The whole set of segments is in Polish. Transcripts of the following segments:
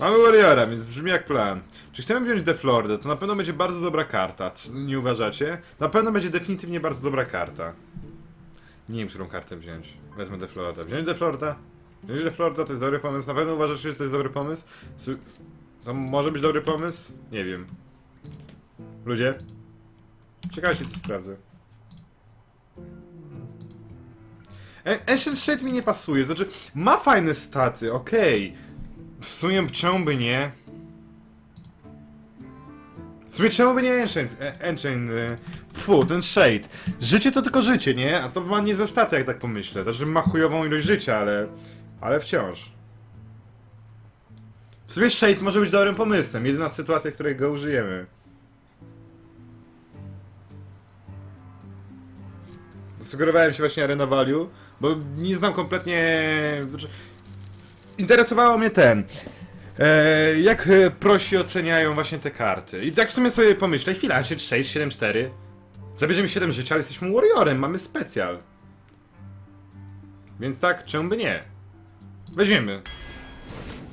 Mamy Warriora, więc brzmi jak plan. Czy chcemy wziąć Deflordę, to na pewno będzie bardzo dobra karta, czy nie uważacie? Na pewno będzie definitywnie bardzo dobra karta. Nie wiem, którą kartę wziąć. Wezmę Deflorda. Wziąć Deflorda? Wziąć Deflorda to jest dobry pomysł. Na pewno uważasz, że to jest dobry pomysł? To może być dobry pomysł? Nie wiem. Ludzie? Czekajcie, co sprawdzę. A- Ancient Shade mi nie pasuje, znaczy ma fajne staty, okej. W sumie czemu by nie? W sumie czemu by nie Ancient, e, Ancient, e, pfu, ten Shade. Życie to tylko życie, nie? A to ma nie ze staty, jak tak pomyślę. Znaczy ma chujową ilość życia, ale... Ale wciąż. W sumie Shade może być dobrym pomysłem, jedyna sytuacja, w której go użyjemy. Sugerowałem się właśnie Arena Value, bo nie znam kompletnie... Interesowało mnie ten... E, jak e, prosi oceniają właśnie te karty. I tak w sumie sobie pomyślę, chwila, 6, 7, 4. Zabierzemy 7 życia, ale jesteśmy Warriorem, mamy specjal. Więc tak, czemu by nie? Weźmiemy.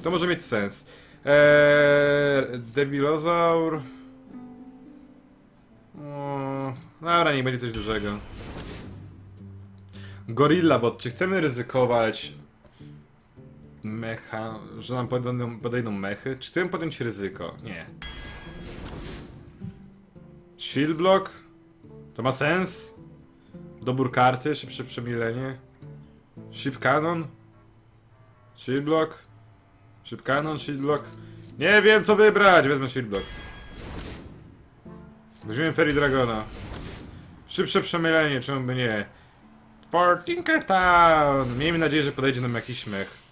To może mieć sens. Eee, Devilozaur. O, dobra, niech będzie coś dużego. Gorilla Bot, czy chcemy ryzykować mecha, że nam podejdą, podejdą mechy? Czy chcemy podjąć ryzyko? Nie. Shield Block? To ma sens? Dobór karty, szybsze przemilenie? Ship Cannon? Shield Block? Ship Cannon, Shield Block? Nie wiem co wybrać, wezmę Shield Block. Weźmiemy Fairy Dragona. Szybsze przemylenie, czemu by nie? For Tinkertown! Miejmy nadzieję, że podejdzie nam jakiś mech.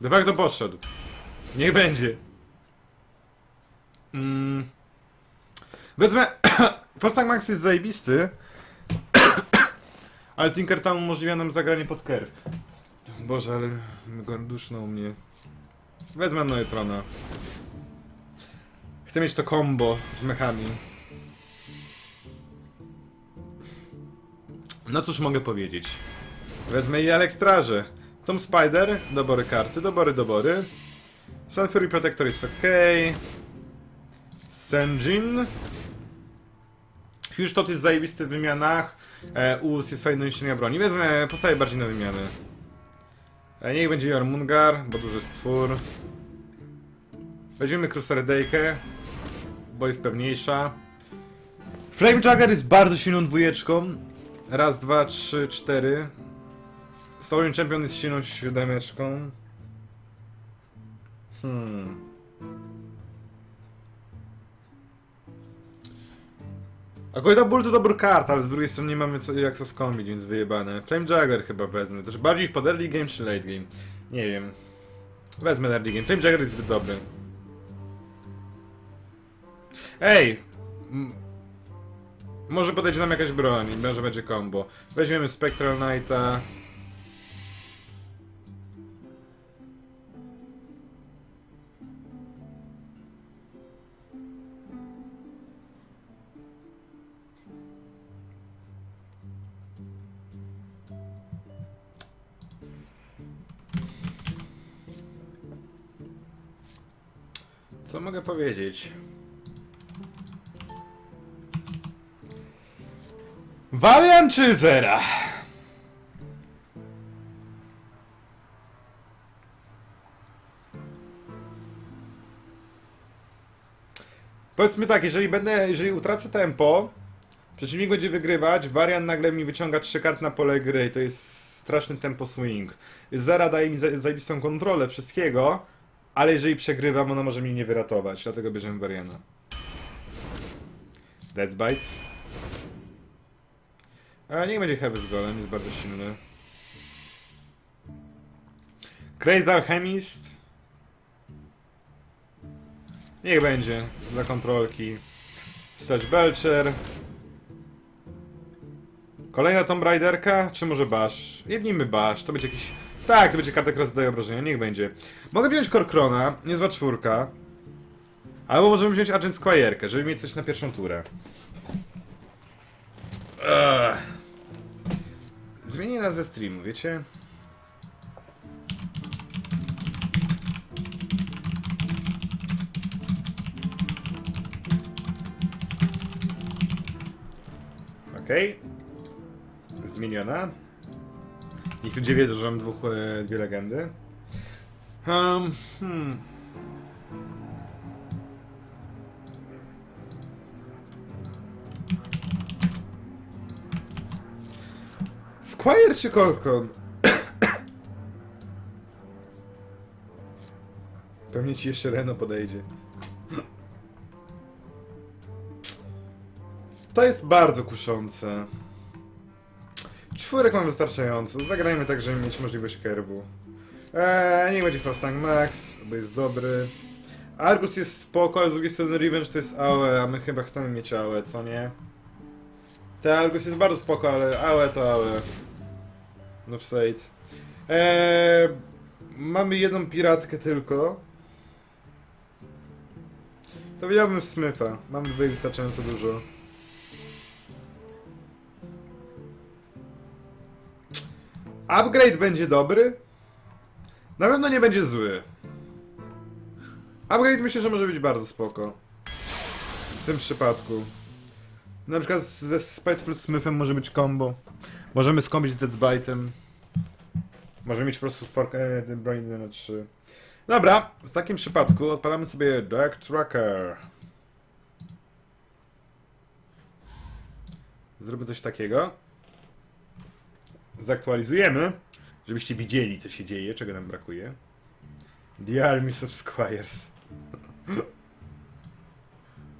De facto poszedł. Niech będzie. Mm. Wezmę... Force Max jest zajebisty. ale Tinkertown umożliwia nam zagranie pod kerw. Boże, ale go duszną mnie. Wezmę Neutrona. Chcę mieć to combo z mechami. No cóż mogę powiedzieć. Wezmę i Alekstraże. Tom Spider, dobory karty, dobory, dobory. Sun Fury Protector jest ok. Senjin. Huge Tot jest zajebisty w wymianach. E, Us jest fajny do niesienia broni. Wezmę, postawię bardziej na wymiany. E, niech będzie Jormungar, bo duży stwór. Weźmiemy Crusader Dejkę, bo jest pewniejsza. Flame Jagger jest bardzo silną dwójeczką. Raz, dwa, trzy, cztery. Stolen Champion jest silną siódemeczką. Hmm. Akurat Bull to dobry kart, ale z drugiej strony nie mamy co, jak co skombić, więc wyjebane. Flame Jagger chyba wezmę. Też bardziej pod early game czy late game? Nie wiem. Wezmę early game. Flame Jagger jest zbyt dobry. Ej! Może podejdzie nam jakaś broń, może będzie combo. Weźmiemy Spectral Knighta. Co mogę powiedzieć? Valiant czy Zera? Powiedzmy tak, jeżeli będę, jeżeli utracę tempo, przeciwnik będzie wygrywać, Varian nagle mi wyciąga trzy karty na pole gry to jest straszny tempo swing. Zera daje mi za- zajebistą kontrolę wszystkiego, ale jeżeli przegrywam, ona może mnie nie wyratować, dlatego bierzemy Variana. Death Bite. A niech będzie Harvest Golem, jest bardzo silny. Crazy Alchemist. Niech będzie dla kontrolki. Slash Belcher. Kolejna Tomb Raiderka, czy może Bash? Jebnijmy Bash, to będzie jakiś... Tak, to będzie karta, która zadaje obrażenia, niech będzie. Mogę wziąć Korkrona, niezła czwórka. Albo możemy wziąć Agent Squire'kę, żeby mieć coś na pierwszą turę. Ugh. Zmienię nazwę streamu, wiecie? Okej. Okay. Zmieniona. Niech ludzie wiedzą, że mam dwóch, e, dwie legendy. Um, hmm. Squire czy Korkon? Pewnie ci jeszcze Reno podejdzie. To jest bardzo kuszące. Czwórek mam wystarczająco. Zagrajmy tak, żeby mieć możliwość kerwu. Eee, niech będzie Fastang Max, bo jest dobry. Argus jest spoko, ale z drugiej strony Revenge to jest AOE, a my chyba chcemy mieć AOE, co nie? Te Argus jest bardzo spoko, ale AOE to AOE. No w Eee, mamy jedną piratkę tylko. To wziąłbym Smyfa. Mam tutaj wystarczająco dużo. Upgrade będzie dobry. Na pewno nie będzie zły. Upgrade myślę, że może być bardzo spoko. W tym przypadku. Na przykład ze Spiteful Smithem może być combo. Możemy skombić z Deadsbite'em. Możemy mieć po prostu forkę e, broń na 3. Dobra, w takim przypadku odpalamy sobie Dark Tracker. Zróbmy coś takiego. Zaktualizujemy, żebyście widzieli, co się dzieje, czego nam brakuje. The Armies of Squires.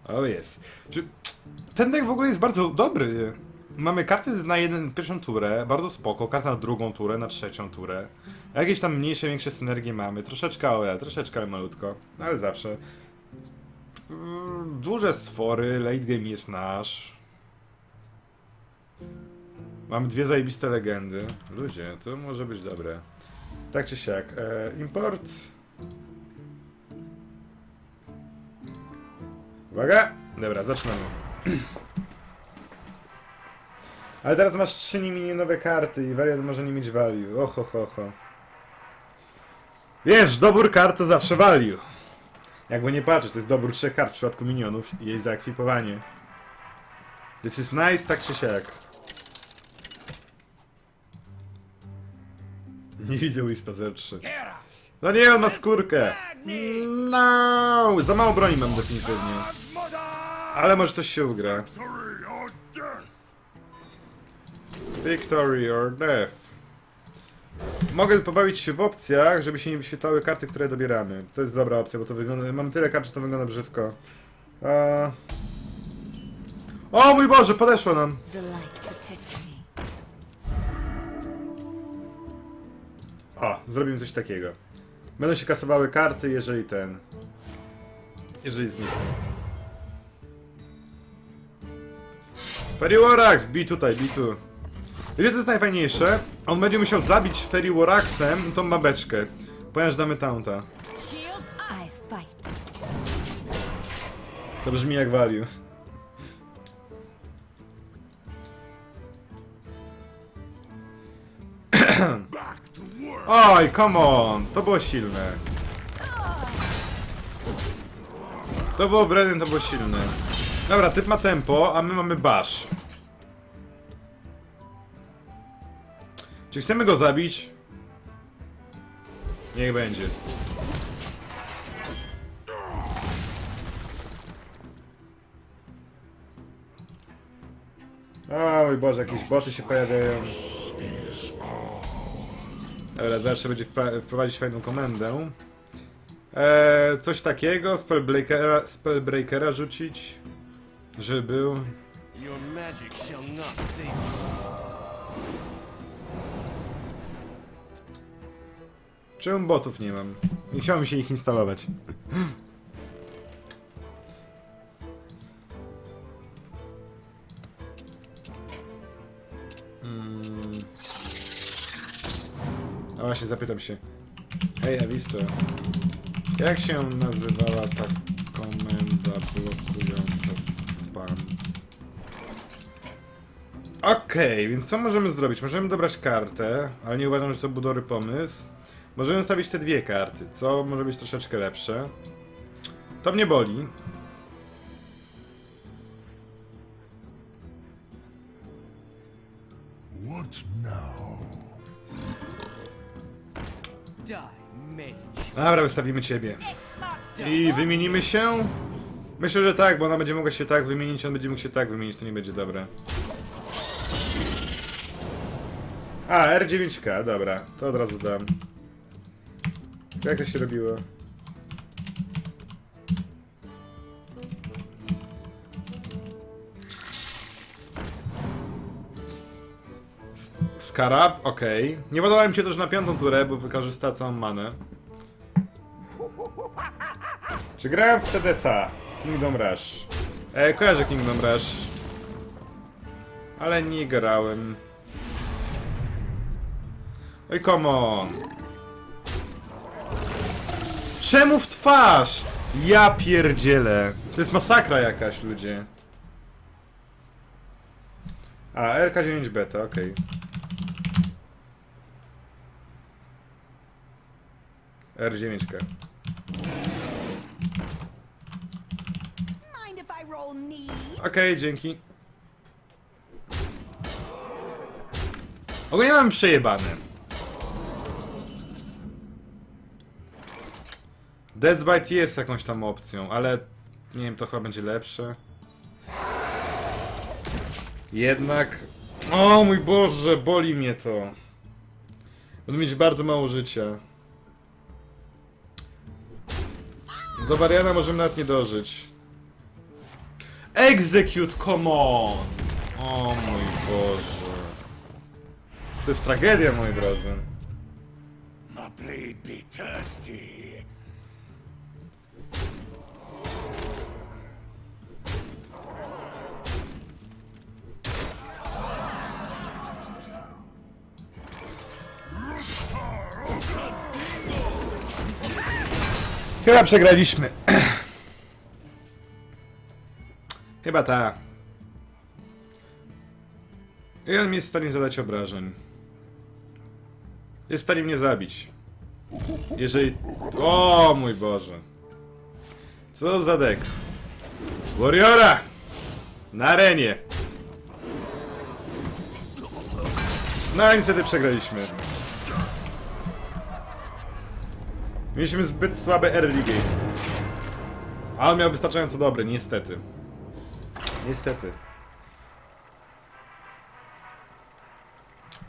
O jest. Czy ten deck w ogóle jest bardzo dobry. Mamy karty na jeden, pierwszą turę, bardzo spoko, karta na drugą turę, na trzecią turę. Jakieś tam mniejsze, większe synergie mamy. Troszeczkę OE, troszeczkę malutko, ale zawsze. Mm, Duże stwory, late game jest nasz. Mamy dwie zajebiste legendy. Ludzie, to może być dobre. Tak czy siak. E, import. Uwaga! Dobra, zaczynamy. Ale teraz masz trzy nowe karty i wariant może nie mieć value. Oho, ho, ho. Wiesz, dobór kart to zawsze value. Jakby nie patrzeć, to jest dobór trzech kart w przypadku minionów i jej zaekwipowanie. This is nice, tak czy siak. Nie widzę Wispa 03. No nie, on ma skórkę. No, za mało broni mam definitywnie. Ale może coś się ugra. Victory or death. Mogę pobawić się w opcjach, żeby się nie wyświetlały karty, które dobieramy. To jest dobra opcja, bo to wygląda... Mam tyle kart, że to wygląda brzydko. Eee... O mój Boże, podeszło nam! O, zrobimy coś takiego. Będą się kasowały karty, jeżeli ten... Jeżeli znikną. Feriwarax, bij tutaj, bij tu. Wiecie co jest najfajniejsze? On będzie musiał zabić Feriwaraxem tą babeczkę. Ponieważ damy taunta. To brzmi jak value. Oj, come on! To było silne. To było wredne, to było silne. Dobra, typ ma tempo, a my mamy bash. Czy chcemy go zabić? Niech będzie. O mój Boże, jakieś bossy się pojawiają. Dobra, zawsze będzie wprowadzić fajną komendę. Eee, coś takiego, spellbreakera, spellbreakera rzucić, żeby był. Czemu botów nie mam? Nie chciałem się ich instalować. Mm. Właśnie, zapytam się. Ej, Avisto. Jak się nazywała ta komenda blokująca spam? Okej, więc co możemy zrobić? Możemy dobrać kartę, ale nie uważam, że to był dobry pomysł. Możemy stawić te dwie karty, co może być troszeczkę lepsze. To mnie boli. Dobra, wystawimy ciebie. I wymienimy się? Myślę, że tak, bo ona będzie mogła się tak wymienić, on będzie mógł się tak wymienić, to nie będzie dobre. A, R9K, dobra, to od razu dam. Jak to się robiło? Skarab, okej. Nie podoba mi się też na piątą turę, bo wykorzysta całą manę. Czy grałem w TDC? Kingdom Rush. E, kojarzę Kingdom Rush. Ale nie grałem. Oj, come on. Czemu w twarz? Ja pierdzielę. To jest masakra jakaś, ludzie. A, RK9 beta, okej. R9K. Okej, dzięki. Ogólnie mam przejebane. Dead Bite jest jakąś tam opcją, ale nie wiem, to chyba będzie lepsze. Jednak... O mój Boże, boli mnie to. Będę mieć bardzo mało życia. Do Wariana możemy nawet nie dożyć. Execute, come on! O mój Boże. To jest tragedia, moi drodzy. My blade be thirsty. Chyba przegraliśmy. Chyba ta. I on mi jest w stanie zadać obrażeń. Jest w stanie mnie zabić. Jeżeli... O mój Boże. Co za dek? Warriora! Na arenie! No niestety przegraliśmy. Mieliśmy zbyt słabe early game. A on miał wystarczająco dobre, niestety. Niestety.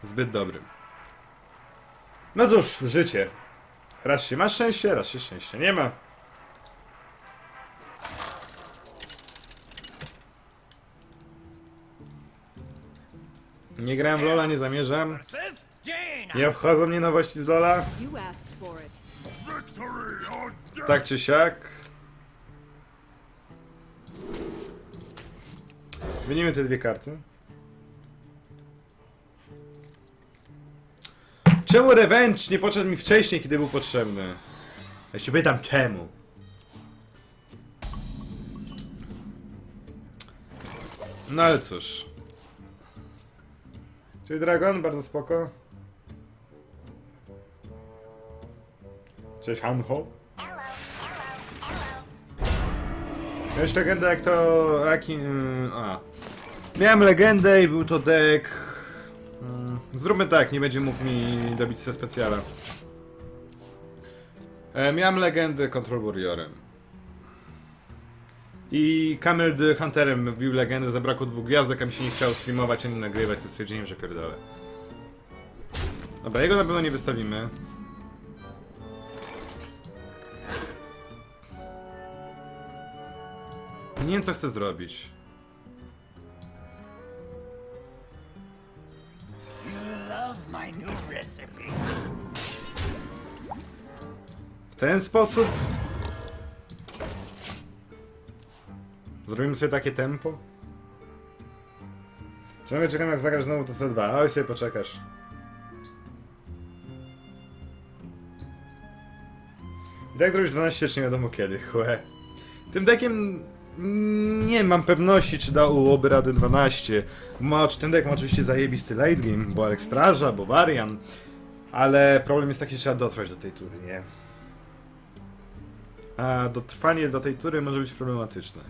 Zbyt dobry. No cóż, życie. Raz się ma szczęście, raz się szczęście nie ma. Nie grałem w Lola, nie zamierzam. Nie wchodzą mnie nowości z Lola. Tak czy siak. Wymienimy te dwie karty. Czemu Revenge nie podszedł mi wcześniej, kiedy był potrzebny? Ja się pytam czemu. No ale cóż. Czyli Dragon, bardzo spoko. Cześć Hanho. Miałeś legendę jak to... Jaki... A. Miałem legendę i był to deck... Mm, Zróbmy tak, nie będzie mógł mi dobić ze specjala. E, miałem legendę Control Warriorem. I Camel the Hunterem wbił legendę, zabrakło dwóch gwiazdek, a mi się nie chciało streamować ani nagrywać, to stwierdziłem, że pierdolę. Dobra, jego na pewno nie wystawimy. Nie wiem co chcę zrobić. W ten sposób? Zrobimy sobie takie tempo? Czemu czekam jak zagrasz znowu to C2? Oj sobie poczekasz. I tak zrobisz 12 jeszcze nie wiadomo kiedy, chłe. Tym deckiem nie mam pewności, czy dałoby radę 12. Ma, ten deck ma oczywiście zajebisty late game, bo Alekstraża, bo Varian. Ale problem jest taki, że trzeba dotrwać do tej tury, nie? A dotrwanie do tej tury może być problematyczne.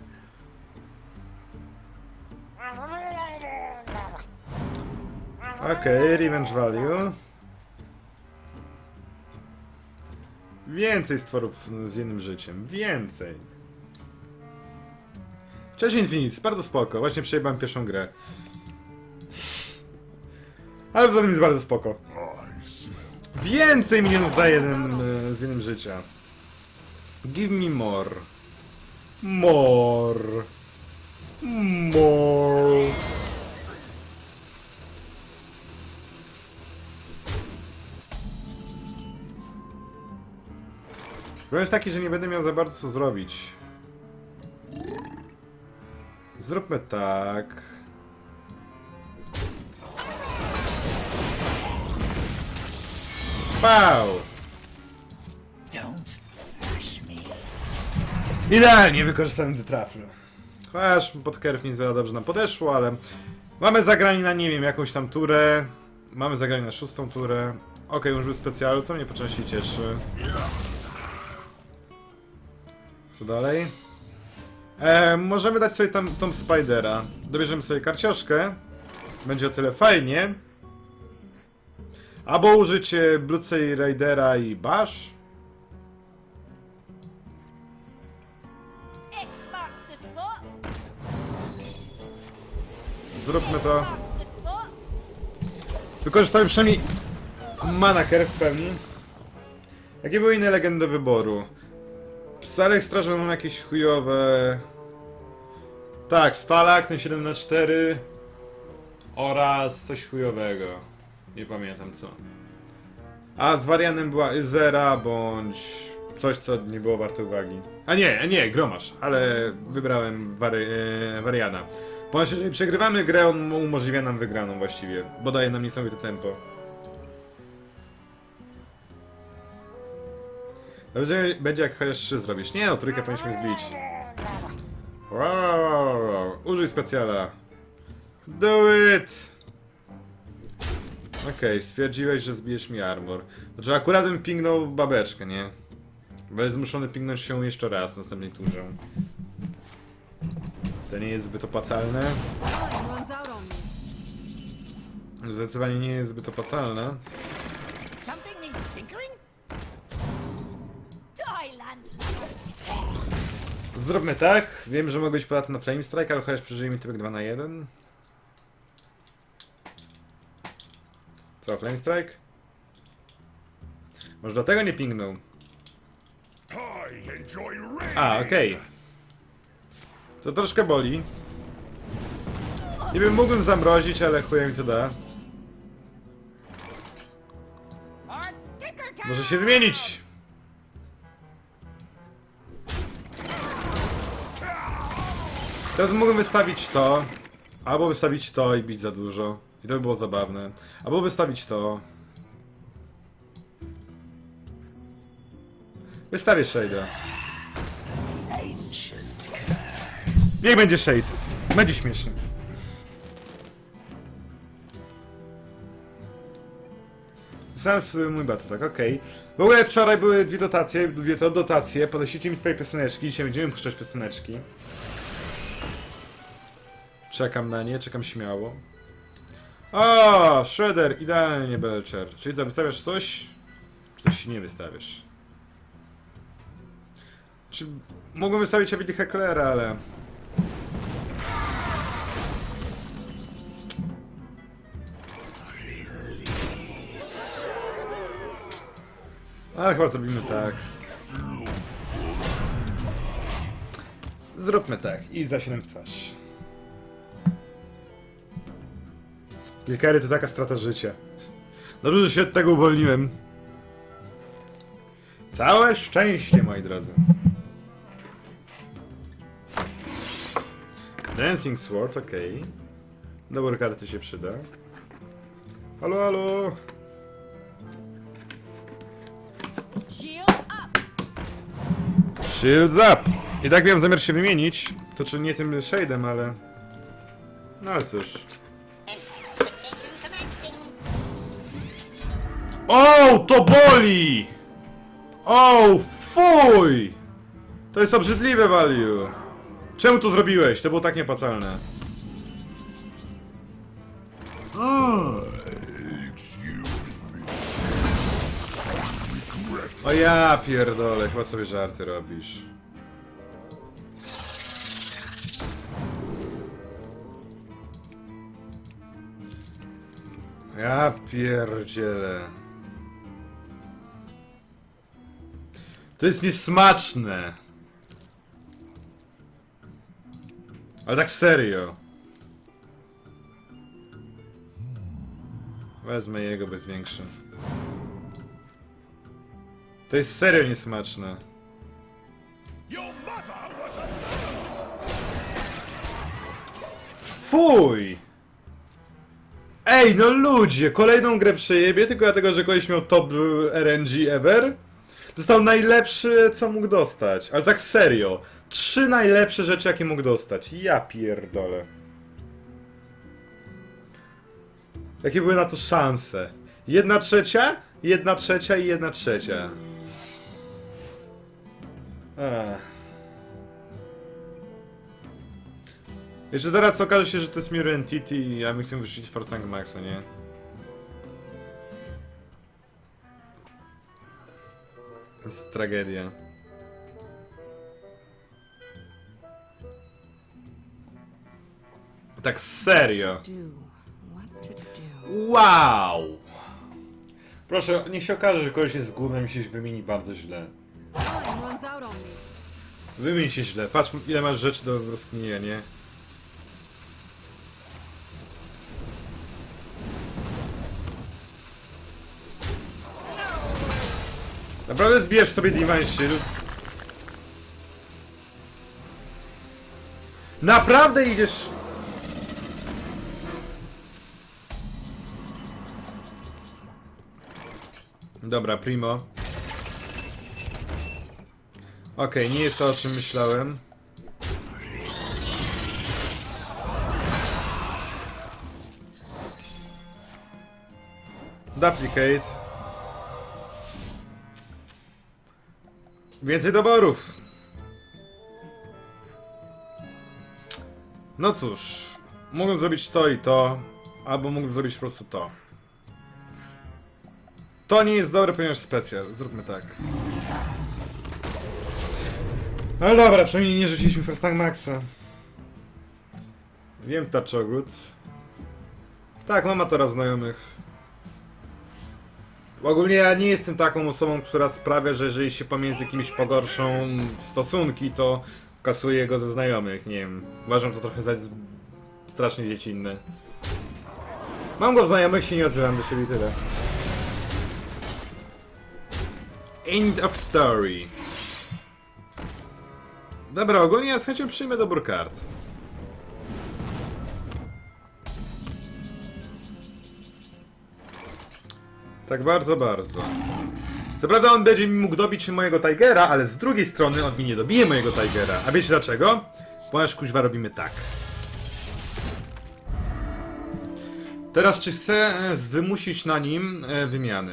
Okej, revenge value. Więcej stworów z jednym życiem. Więcej. Cześć Infinite, bardzo spoko. Właśnie przejebałem pierwszą grę. Ale poza tym jest bardzo spoko. Więcej minionów za jeden z jednym życia. Give me more. More. More. Problem jest taki, że nie będę miał za bardzo co zrobić. Zróbmy tak. Pał! Idealnie wykorzystałem detraflu. Chociaż pod kerw nie za dobrze nam podeszło, ale mamy zagranie na, nie wiem, jakąś tam turę. Mamy zagranie na szóstą turę. Okej, użył specjalu, co mnie po części cieszy. Co dalej? E, możemy dać sobie tam tą Spidera. Dobierzemy sobie karcioszkę. Będzie o tyle fajnie. Albo użyć e, Blucej Raidera i Bash. Zróbmy to. Wykorzystamy przynajmniej mana curve w pełni. Jakie były inne legendy wyboru? Psalek strażą mam jakieś chujowe... Tak, Stalak, ten 7 na 4 oraz coś chujowego. Nie pamiętam co. A z wariantem była Zera bądź coś, co nie było warte uwagi. A nie, nie, Gromasz, ale wybrałem wary, e, wariana. Ponieważ jeżeli przegrywamy grę, on umożliwia nam wygraną właściwie, bo daje nam niesamowite tempo. Dobrze będzie jak chociaż 3 zrobisz. Nie no, trójkę powinniśmy wbić. Użyj specjala. Do it! Okej, stwierdziłeś, że zbijesz mi armor. Znaczy akurat bym pingnął babeczkę, nie? Jest zmuszony pingnąć się jeszcze raz w następnej turze. To nie jest zbyt opłacalne. Zdecydowanie nie jest zbyt opłacalne. Zróbmy tak. Wiem, że mogę być podatny na Flame Strike, ale chociaż przeżyje mi typek 2 na 1. Co, Flame Strike? Może dlatego nie pingnął. A, okej. To troszkę boli. Wiem, mógłbym zamrozić, ale chuja mi to da. Może się wymienić! Teraz mogę wystawić to, albo wystawić to i bić za dużo. I to by było zabawne. Albo wystawić to. Wystawię Shade'a. Niech będzie Shade. Będzie śmiesznie. Sam mój battle, tak, okej. W ogóle wczoraj były dwie dotacje, dwie to dotacje. Podeślijcie mi swoje pioseneczki, dzisiaj będziemy puszczać pioseneczki. Czekam na nie, czekam śmiało. O, Shredder, idealnie Belcher. Czyli co, wystawiasz coś? Czy coś nie wystawiasz? Czy mógłbym wystawić Ability Hecklera, ale... Ale chyba zrobimy tak. Zróbmy tak i za 7 w twarz. Pilkery to taka strata życia. Dobrze, że się od tego uwolniłem. Całe szczęście, moi drodzy. Dancing Sword, okej. Dobór karty się przyda. Halo, halo! Shields up! I tak miałem zamiar się wymienić. To czy nie tym shade'em, ale... No ale cóż. O, to boli! O, fuj! To jest obrzydliwe, Waliu. Czemu to zrobiłeś? To było tak niepłacalne. O ja pierdolę, chyba sobie żarty robisz. Ja pierdzielę. To jest niesmaczne. Ale tak serio. Wezmę jego bez większy. To jest serio niesmaczne. Fuj! Ej, no ludzie, kolejną grę przejebie tylko dlatego, że koleś miał top RNG ever. Dostał najlepszy, co mógł dostać. Ale tak serio. Trzy najlepsze rzeczy, jakie mógł dostać. Ja pierdolę. Jakie były na to szanse? Jedna trzecia, jedna trzecia i jedna trzecia. Ech. Jeszcze zaraz okaże się, że to jest Mirror Entity i ja bym chciał wyrzucić Fortnite Maxa, nie? To jest tragedia. Tak serio. Wow! Proszę, niech się okaże, że koleś jest z gównem i się wymieni bardzo źle. Me. Wymień się źle. Patrz, ile masz rzeczy do rozkminienia, nie? Naprawdę zbierz sobie Divine Shield. Naprawdę idziesz... Dobra, primo. Okej, nie jest to o czym myślałem. Duplicate. Więcej doborów. No cóż, mógłbym zrobić to i to, albo mógłbym zrobić po prostu to. To nie jest dobre, ponieważ specjal. Zróbmy tak. No dobra, przynajmniej nie rzuciliśmy First Tank Maxa. Wiem, touch ogród. Tak, mam Matora w znajomych. Ogólnie ja nie jestem taką osobą, która sprawia, że jeżeli się pomiędzy kimś pogorszą stosunki, to kasuję go ze znajomych. Nie wiem, uważam to trochę za strasznie dziecinne. Mam go w znajomych, się nie odzywam do siebie tyle. End of story. Dobra, ogólnie ja z chęcią przyjmę dobór kart. Tak bardzo, bardzo. Co prawda on będzie mi mógł dobić mojego Tigera, ale z drugiej strony on mi nie dobije mojego Tigera. A wiecie dlaczego? Ponieważ kuźwa robimy tak. Teraz czy chcę e, wymusić na nim e, wymiany?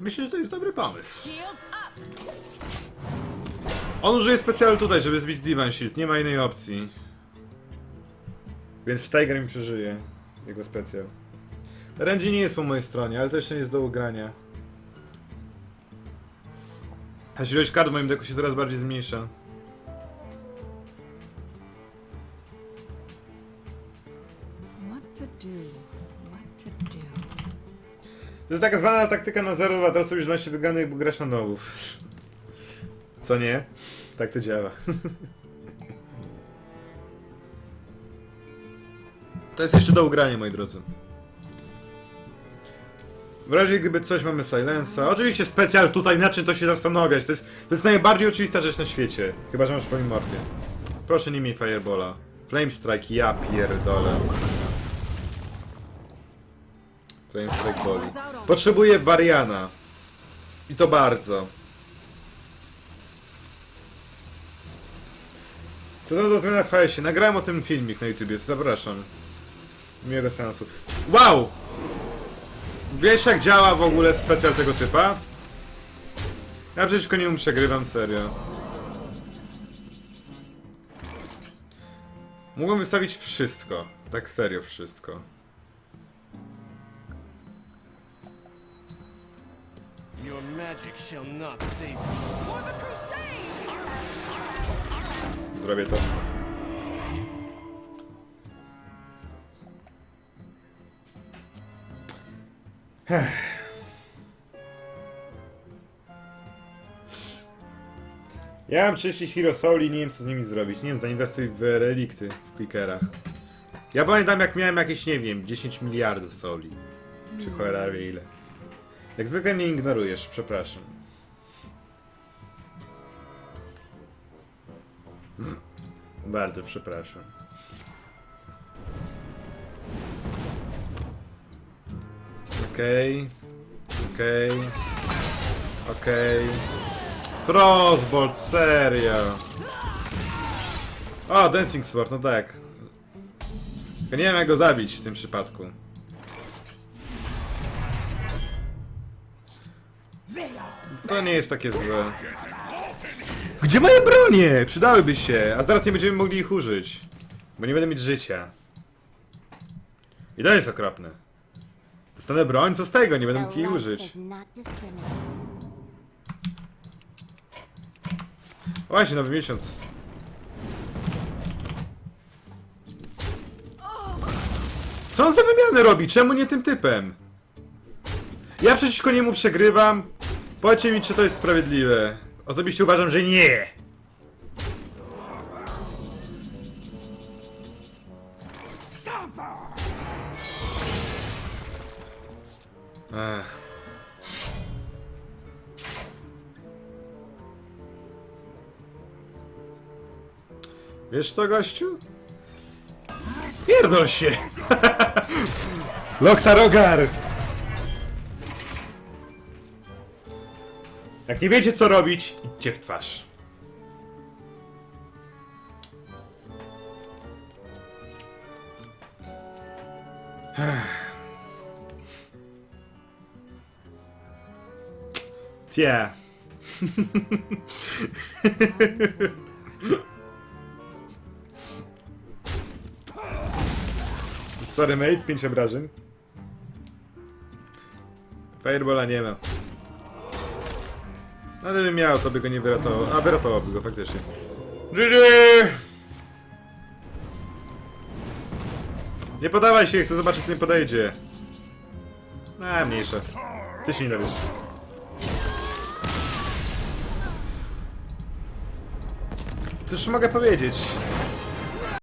Myślę, że to jest dobry pomysł. On użyje specjalu tutaj, żeby zbić Divine Shield. Nie ma innej opcji. Więc Tiger mi przeżyje. Jego specjal. Renji nie jest po mojej stronie, ale to jeszcze nie jest do ugrania. A ilość kart w moim deku się coraz bardziej zmniejsza. To jest taka zwana taktyka na 0-2, teraz sobie 12 wygranych, bo grasz na nowów. Co nie? Tak to działa. To jest jeszcze do ugrania, moi drodzy. W razie gdyby coś mamy Silensa. Oczywiście specjal tutaj, na czym to się zastanawiać. To jest, to jest najbardziej oczywista rzecz na świecie. Chyba, że masz polimorfię. Proszę nie miej Firebola. Flame Strike, ja pierdolę. Flame Strike boli. Potrzebuję Variana. I to bardzo. Co tam za zmiana w HS-ie? Nagrałem o tym filmik na YouTubie, zapraszam. Miłego sensu. Wow! Wiesz jak działa w ogóle specjal tego typa? Ja przeciwko niemu przegrywam, serio. Mogłem wystawić wszystko. Tak serio wszystko. Your magic shall not save you. For the crusade! Zrobię to. Ja mam 30 Hero Soul i nie wiem co z nimi zrobić. Nie wiem, zainwestuj w relikty w clickerach. Ja pamiętam jak miałem jakieś, nie wiem, 10 miliardów soli. Czy cholera wie ile. Jak zwykle mnie ignorujesz, przepraszam. Bardzo przepraszam. Okej. Okej. Okej. Frostbolt, serio. O, Dancing Sword, no tak. Tylko nie wiem jak go zabić w tym przypadku. To nie jest takie złe. Gdzie moje bronie? Przydałyby się, a zaraz nie będziemy mogli ich użyć. Bo nie będę mieć życia. I to jest okropne. Dostanę broń, co z tego? Nie będę mógł jej użyć. Właśnie, nowy miesiąc. Co on za wymiany robi? Czemu nie tym typem? Ja przeciwko niemu przegrywam. Powiedzcie mi, czy to jest sprawiedliwe. Osobiście uważam, że nie. Wiesz co, gościu? Pierdol się! Loktarogar! Jak nie wiecie co robić, idźcie w twarz. Tie. Sorry mate, 5 obrażeń. Firebola nie ma. No gdybym miał, to by go nie wyratował. A, wyratowałby go faktycznie. GG! Nie podawaj się, chcę zobaczyć co mi podejdzie. A, mniejsza. Ty się nie dowiesz. Cóż mogę powiedzieć?